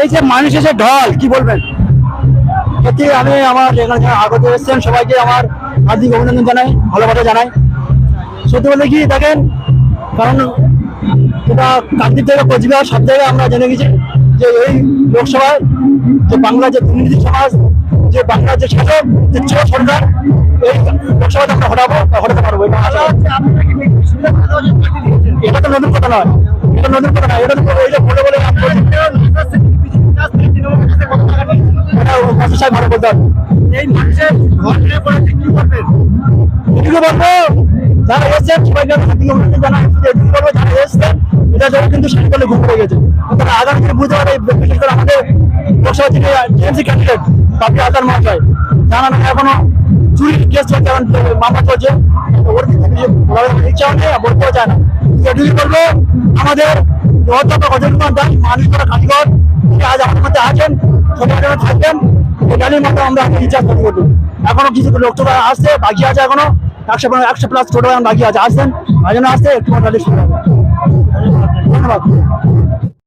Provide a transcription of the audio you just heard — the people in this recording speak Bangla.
এই যে মানুষের যে ঢল, কি বলবেন? সত্যি আমি আমার এখানে আগত এসেছেন সবাইকে আমার হার্দিক অভিনন্দন জানাই ভালোবাসা জানাই। সত্যি বলতে কি, দেখেন, কারণ এটা কাকদ্বীপ থেকে কোচবিহার, সব জায়গায় আমরা জেনে গেছি যে এই লোকসভায় যে বাংলার যে দুর্নীতি সমাজ, যে বাংলার যে শাসক, যে চোর সরকার, এই লোকসভাতে আমরা হটাবো হটাতে পারব, এটা আশা এটা তো নতুন কথা নয়, এটা নতুন কথা নয়, এটা তো এই যে বলে বলে সাহেব ভালো বলতে হবে এই মানুষের ঘর ভেঙে পড়েছে কি করবেন যারা এসেছেন সবাইকে আমি হাতে অভিনন্দন জানাই যারা এসেছেন এটা জন্য কিন্তু দলে ঘুম গেছে। তারা আগামী দিনে বুঝতে পারে বিশেষ করে আমাদের লোকসভা থেকে টিএমসি ক্যান্ডিডেট বাপি আদার মহাশয়। জানা না এখনও চুরির কেস চলছে এখন মামলা চলছে। ওর ইচ্ছাও নেই বলতেও চায় না। এদিকে বলব আমাদের অধ্যাপক অজয় কুমার দাস মানুষ করা কারিগর আজ আমাদের মধ্যে আছেন সবাই থাকবেন গাড়ির মতো আমরা রিচার্জ করতে করব এখনও কিছু লোক তো আসছে, বাকি আছে এখনও। একশো একশো প্লাস ছোট বাকি আছে, আসছেন। আসছে, একটু ধন্যবাদ।